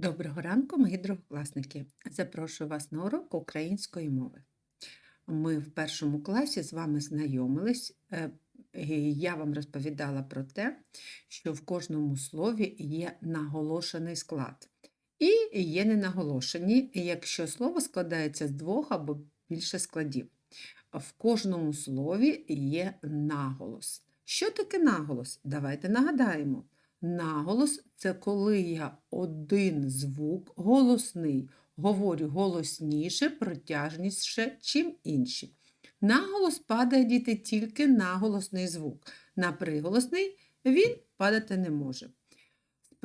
Доброго ранку, мої другокласники! Запрошую вас на урок української мови. Ми в першому класі з вами знайомились. е, Я вам розповідала про те, що в кожному слові є наголошений склад. І є ненаголошені, якщо слово складається з двох або більше складів. В кожному слові є наголос. Що таке наголос? Давайте нагадаємо. Наголос це коли я один звук голосний, говорю голосніше, протяжніше, чим інші. Наголос падає діти тільки на голосний звук. На приголосний він падати не може.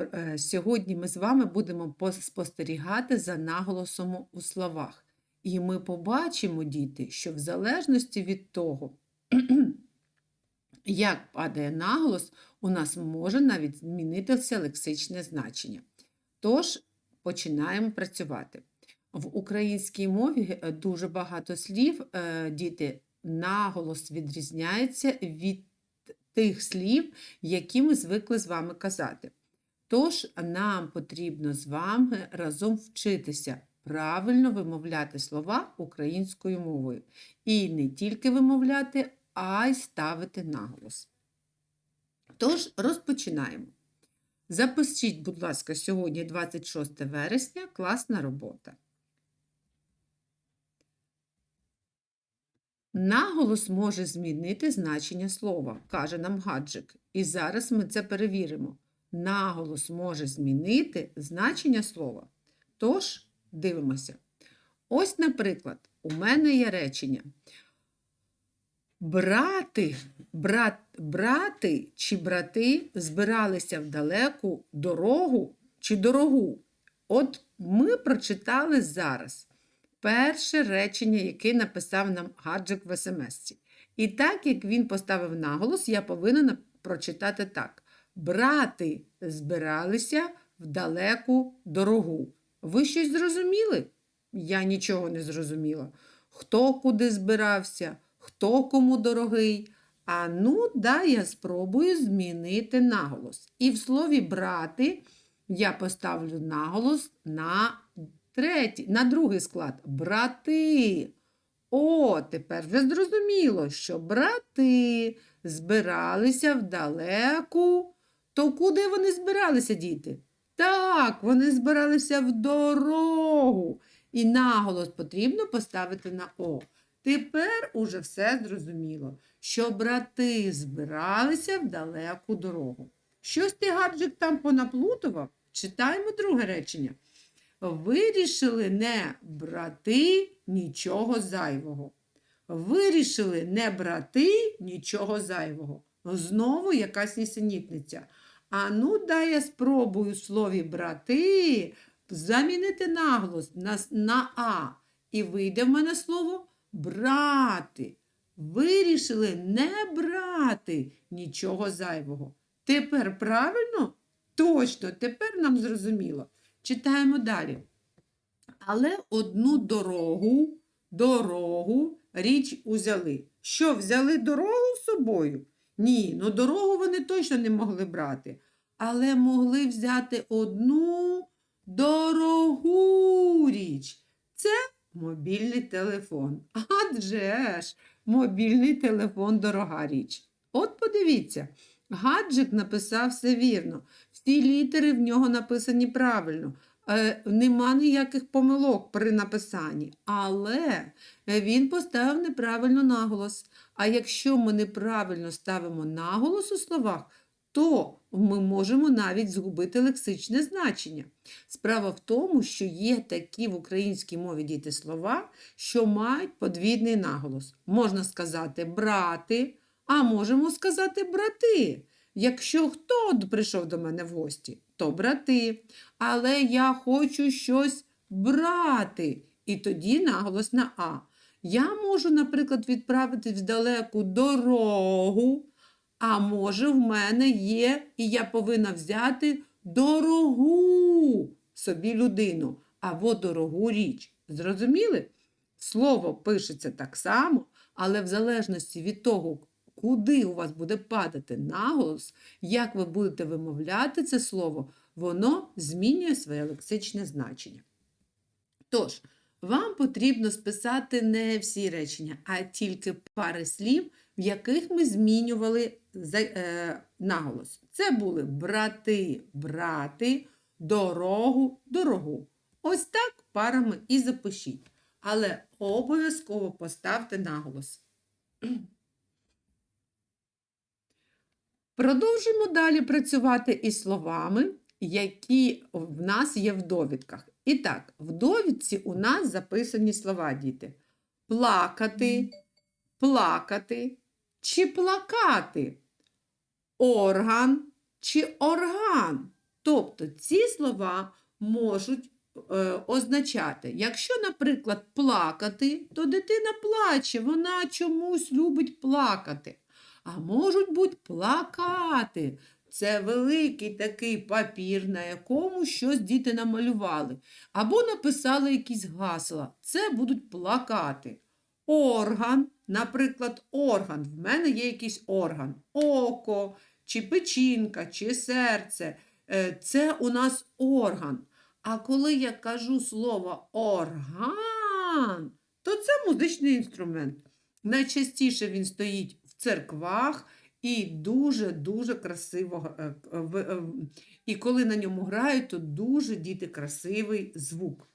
Е, Сьогодні ми з вами будемо спостерігати за наголосом у словах. І ми побачимо, діти, що в залежності від того, як падає наголос, у нас може навіть змінитися лексичне значення. Тож починаємо працювати. В українській мові е, дуже багато слів, е, діти, наголос відрізняється від тих слів, які ми звикли з вами казати. Тож нам потрібно з вами разом вчитися правильно вимовляти слова українською мовою. І не тільки вимовляти, а й ставити наголос. Тож розпочинаємо. Запишіть, будь ласка, сьогодні 26 вересня, класна робота. Наголос може змінити значення слова, каже нам гаджик. І зараз ми це перевіримо. Наголос може змінити значення слова. Тож, дивимося. Ось, наприклад, у мене є речення. Брати, брат, брати чи брати збиралися в далеку дорогу чи дорогу. От ми прочитали зараз перше речення, яке написав нам гаджик в смс. І так як він поставив наголос, я повинна прочитати так: Брати збиралися в далеку дорогу. Ви щось зрозуміли? Я нічого не зрозуміла. Хто куди збирався, хто кому дорогий. А ну, да, я спробую змінити наголос. І в слові брати я поставлю наголос на третій, на другий склад. Брати. О, тепер вже зрозуміло, що брати збиралися в далеку. То куди вони збиралися, діти? Так, вони збиралися в дорогу. І наголос потрібно поставити на О. Тепер уже все зрозуміло, що брати збиралися в далеку дорогу. Щось ти гаджик там понаплутував? Читаємо друге речення. Вирішили не брати нічого зайвого. Вирішили не брати нічого зайвого. Знову якась нісенітниця. А ну, дай я спробую слові брати замінити наголос на, на А. І вийде в мене слово брати. Вирішили не брати нічого зайвого. Тепер правильно? Точно, тепер нам зрозуміло. Читаємо далі. Але одну дорогу, дорогу річ узяли. Що, взяли дорогу з собою? Ні, ну дорогу вони точно не могли брати. Але могли взяти одну дорогу річ. Це мобільний телефон. Адже ж, мобільний телефон дорога річ. От подивіться, гаджик написав все вірно. Всі літери в нього написані правильно. Е, нема ніяких помилок при написанні, але він поставив неправильно наголос. А якщо ми неправильно ставимо наголос у словах, то ми можемо навіть згубити лексичне значення. Справа в тому, що є такі в українській мові діти слова, що мають подвійний наголос. Можна сказати брати, а можемо сказати брати. Якщо хто прийшов до мене в гості, то брати. Але я хочу щось брати. І тоді наголос на А. Я можу, наприклад, відправитись в далеку дорогу, а може, в мене є, і я повинна взяти дорогу собі людину або дорогу річ. Зрозуміли? Слово пишеться так само, але в залежності від того, куди у вас буде падати наголос, як ви будете вимовляти це слово, воно змінює своє лексичне значення. Тож, вам потрібно списати не всі речення, а тільки пари слів, в яких ми змінювали е, наголос. Це були брати, брати, дорогу, дорогу. Ось так парами і запишіть. Але обов'язково поставте наголос. Продовжуємо далі працювати із словами, які в нас є в довідках. І так, в довідці у нас записані слова, діти. Плакати, плакати чи плакати, орган чи орган. Тобто ці слова можуть е, означати, якщо, наприклад, плакати, то дитина плаче, вона чомусь любить плакати. А можуть бути плакати. Це великий такий папір, на якому щось діти намалювали. Або написали якісь гасла. Це будуть плакати. Орган, наприклад, орган. В мене є якийсь орган. Око, чи печінка, чи серце. Е, Це у нас орган. А коли я кажу слово орган, то це музичний інструмент. Найчастіше він стоїть в церквах і дуже-дуже красиво. е, е, І коли на ньому грають, то дуже діти красивий звук.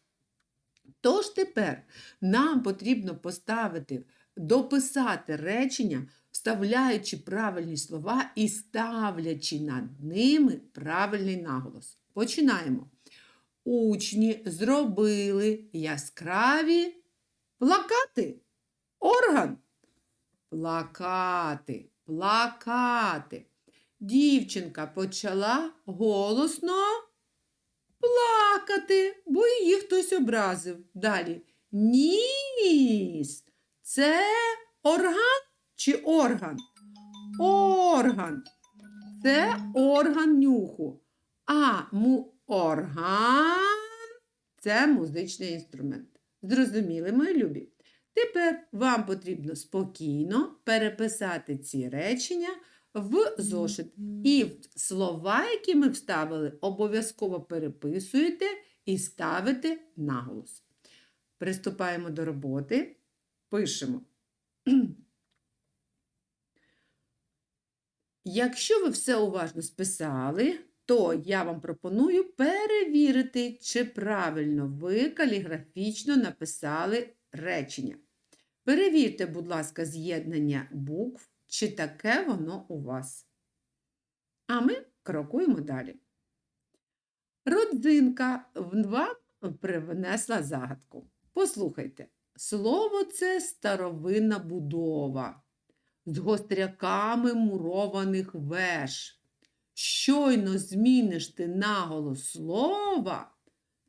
Тож тепер нам потрібно поставити, дописати речення, вставляючи правильні слова і ставлячи над ними правильний наголос. Починаємо. Учні зробили яскраві плакати. Орган. Плакати, плакати. Дівчинка почала голосно плакати, бо її хтось образив. Далі. Ніс. Це орган чи орган? Орган. Це орган нюху. А му орган це музичний інструмент. Зрозуміли, мої любі? Тепер вам потрібно спокійно переписати ці речення в зошит. І слова, які ми вставили, обов'язково переписуєте і ставите наголос. Приступаємо до роботи. Пишемо. Якщо ви все уважно списали, то я вам пропоную перевірити, чи правильно ви каліграфічно написали речення. Перевірте, будь ласка, з'єднання букв, чи таке воно у вас. А ми крокуємо далі. Родзинка вам привнесла загадку. Послухайте, слово це старовинна будова з гостряками мурованих веж. Щойно зміниш ти наголос слова,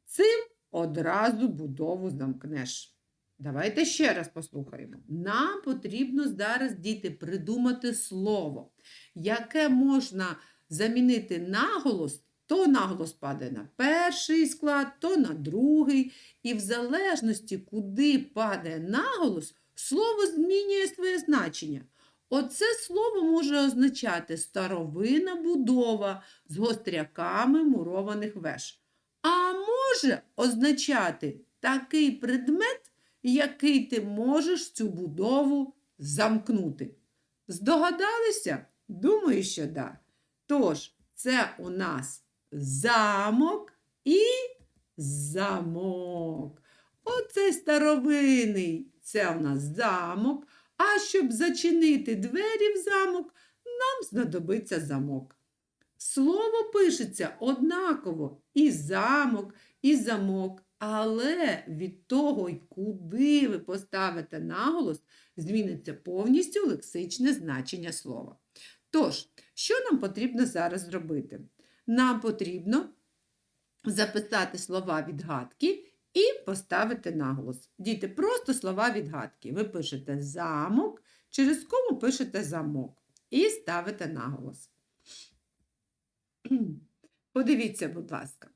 цим одразу будову замкнеш. Давайте ще раз послухаємо. Нам потрібно зараз, діти, придумати слово, яке можна замінити наголос, то наголос падає на перший склад, то на другий. І в залежності, куди падає наголос, слово змінює своє значення. Оце слово може означати старовинна будова з гостряками мурованих веж. А може означати такий предмет, який ти можеш цю будову замкнути. Здогадалися? Думаю, що да. Тож, це у нас замок і замок. Оце старовинний, це у нас замок. А щоб зачинити двері в замок, нам знадобиться замок. Слово пишеться однаково і замок, і замок, але від того, куди ви поставите наголос, зміниться повністю лексичне значення слова. Тож, що нам потрібно зараз зробити? Нам потрібно записати слова відгадки і поставити наголос. Діти, просто слова відгадки. Ви пишете замок, через кому пишете замок і ставите наголос. Подивіться, будь ласка.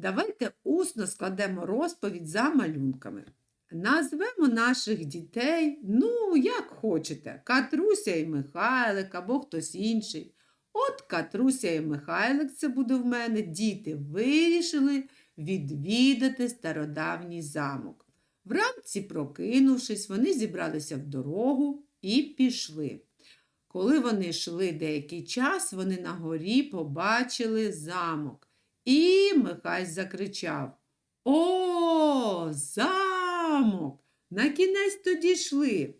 Давайте усно складемо розповідь за малюнками. Назвемо наших дітей, ну, як хочете, Катруся і Михайлик або хтось інший. От Катруся і Михайлик, це буде в мене, діти вирішили відвідати стародавній замок. Вранці, прокинувшись, вони зібралися в дорогу і пішли. Коли вони йшли деякий час, вони на горі побачили замок. І Михась закричав: О, замок! На кінець то дійшли.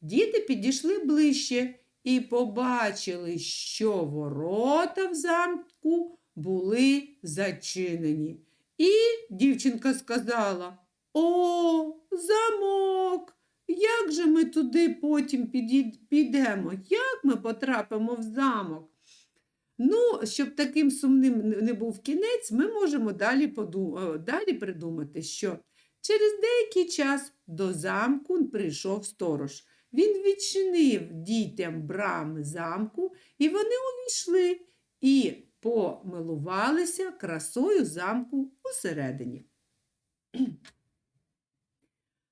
Діти підійшли ближче і побачили, що ворота в замку були зачинені. І дівчинка сказала: О, замок! Як же ми туди потім піді- підемо? Як ми потрапимо в замок? Ну, щоб таким сумним не- був кінець, ми можемо далі, поду- е, далі придумати, що через деякий час до замку прийшов сторож. Він відчинив дітям брами замку, і вони увійшли і помилувалися красою замку усередині.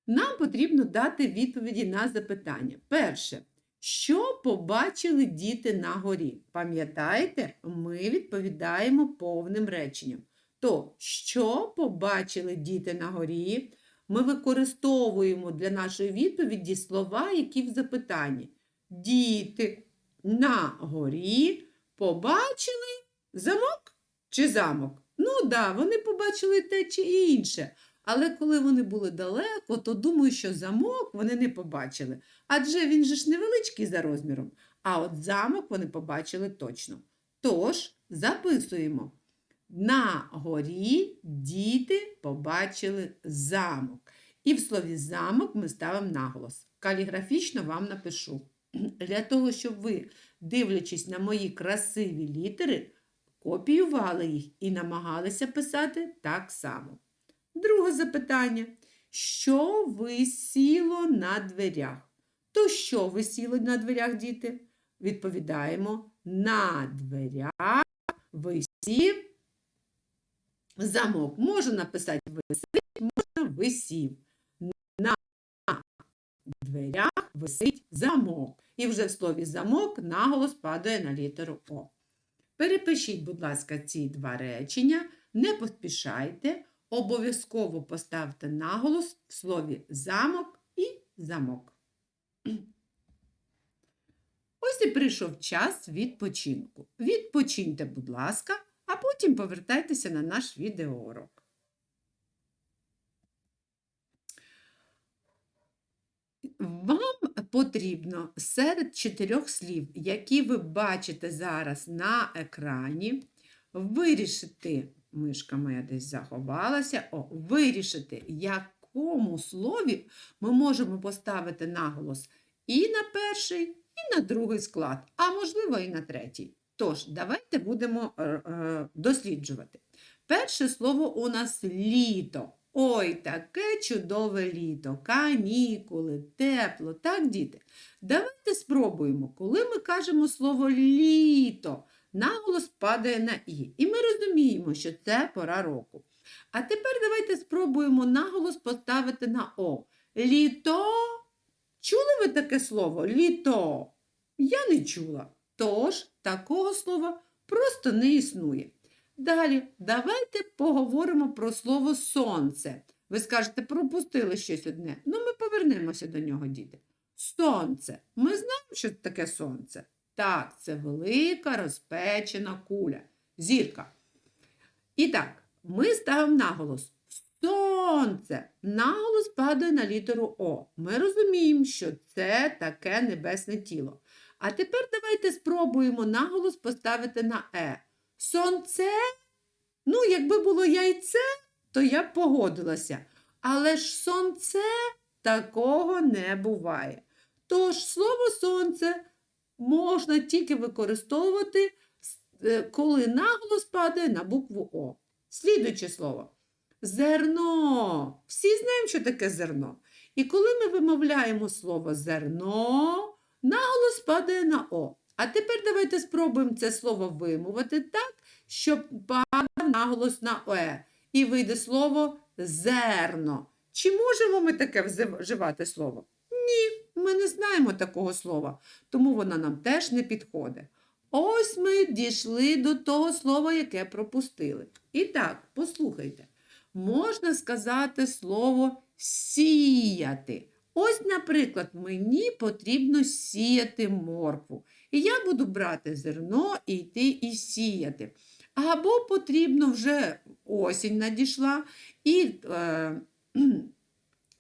Нам потрібно дати відповіді на запитання. Перше, що побачили діти на горі? Пам'ятаєте, ми відповідаємо повним реченням. То, що побачили діти на горі? Ми використовуємо для нашої відповіді слова, які в запитанні. Діти на горі побачили замок чи замок? Ну так, да, вони побачили те чи інше. Але коли вони були далеко, то думаю, що замок вони не побачили. Адже він же ж невеличкий за розміром. А от замок вони побачили точно. Тож записуємо. На горі діти побачили замок. І в слові замок ми ставимо наголос. Каліграфічно вам напишу. Для того, щоб ви, дивлячись на мої красиві літери, копіювали їх і намагалися писати так само. Друге запитання. Що висіло на дверях? То що висіло на дверях, діти? Відповідаємо, на дверях висів замок. Можна написати висить, можна висів. На дверях висить замок. І вже в слові замок наголос падає на літеру О. Перепишіть, будь ласка, ці два речення, не поспішайте, обов'язково поставте наголос в слові замок і замок. Ось і прийшов час відпочинку. Відпочиньте, будь ласка, а потім повертайтеся на наш відеоурок. Вам потрібно серед чотирьох слів, які ви бачите зараз на екрані, вирішити, мишка моя десь заховалася, о, вирішити, якому слові ми можемо поставити наголос і на перший, і на другий склад, а можливо і на третій. Тож, давайте будемо е, е, досліджувати. Перше слово у нас літо. Ой, таке чудове літо, канікули, тепло, так, діти? Давайте спробуємо, коли ми кажемо слово літо, наголос падає на І. І ми розуміємо, що це пора року. А тепер давайте спробуємо наголос поставити на О. Літо. Чули ви таке слово? Літо? Я не чула. Тож, такого слова просто не існує. Далі, давайте поговоримо про слово сонце. Ви скажете, пропустили щось одне. Ну, ми повернемося до нього, діти. Сонце. Ми знаємо, що таке сонце. Так, це велика розпечена куля. Зірка. І так, ми ставимо наголос. Сонце. Наголос падає на літеру О. Ми розуміємо, що це таке небесне тіло. А тепер давайте спробуємо наголос поставити на Е. Сонце? Ну, якби було яйце, то я б погодилася. Але ж сонце такого не буває. Тож слово сонце можна тільки використовувати, е, коли наголос падає на букву О. Слідуюче слово. Зерно. Всі знаємо, що таке зерно. І коли ми вимовляємо слово зерно, наголос падає на О. А тепер давайте спробуємо це слово вимовити так, щоб падав наголос на Е. І вийде слово зерно. Чи можемо ми таке вживати слово? Ні, ми не знаємо такого слова, тому воно нам теж не підходить. Ось ми дійшли до того слова, яке пропустили. І так, послухайте. Можна сказати слово сіяти. Ось, наприклад, мені потрібно сіяти моркву. І я буду брати зерно і йти і сіяти. Або потрібно вже осінь надійшла, і е,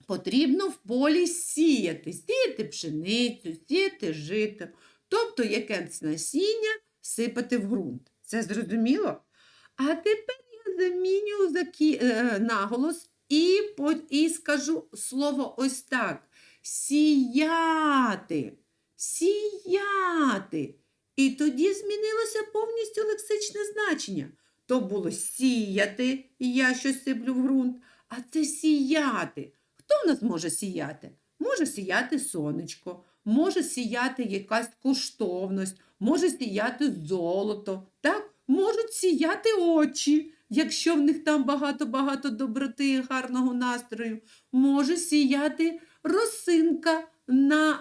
потрібно в полі сіяти, сіяти пшеницю, сіяти жито, тобто якесь насіння сипати в ґрунт. Це зрозуміло? А тепер я заміню закі... е, наголос і, по... і скажу слово ось так: сіяти. Сіяти. І тоді змінилося повністю лексичне значення. То було сіяти, я щось сиплю в ґрунт, а це сіяти. Хто в нас може сіяти? Може сіяти сонечко, може сіяти якась коштовність, може сіяти золото, так? можуть сіяти очі, якщо в них там багато-багато доброти і гарного настрою. Може сіяти росинка на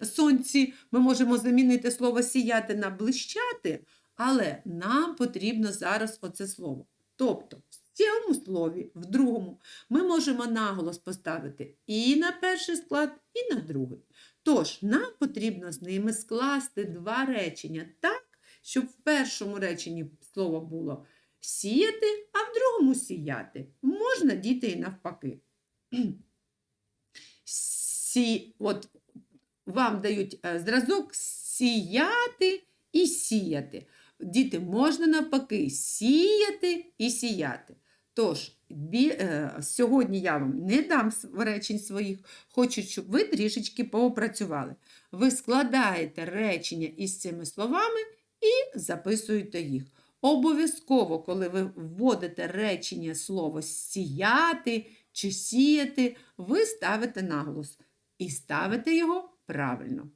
е, сонці. Ми можемо замінити слово сіяти на блищати, але нам потрібно зараз оце слово. Тобто, цьому слові, в другому, ми можемо наголос поставити і на перший склад, і на другий. Тож, нам потрібно з ними скласти два речення так, щоб в першому реченні слово було сіяти, а в другому сіяти. Можна діти і навпаки. Сі, от вам дають е, зразок сіяти і сіяти. Діти, можна навпаки сіяти і сіяти. Тож, бі, е, сьогодні я вам не дам речень своїх, хочу, щоб ви трішечки поопрацювали. Ви складаєте речення із цими словами і записуєте їх. Обов'язково, коли ви вводите речення слово сіяти чи сіяти, ви ставите наголос і ставите його правильно.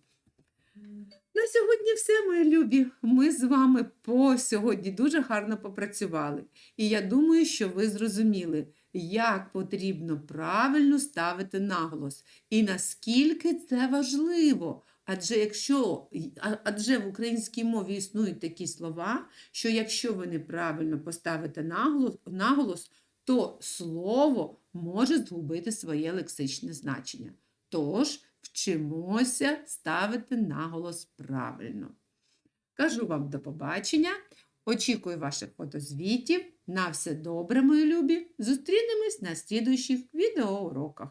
На сьогодні все, мої любі. Ми з вами по сьогодні дуже гарно попрацювали. І я думаю, що ви зрозуміли, як потрібно правильно ставити наголос і наскільки це важливо. Адже якщо адже в українській мові існують такі слова, що якщо ви неправильно поставите наголос, наголос то слово може згубити своє лексичне значення. Тож вчимося ставити наголос правильно. Кажу вам до побачення. Очікую ваших фотозвітів. На все добре, мої любі. Зустрінемось на слідуючих відеоуроках.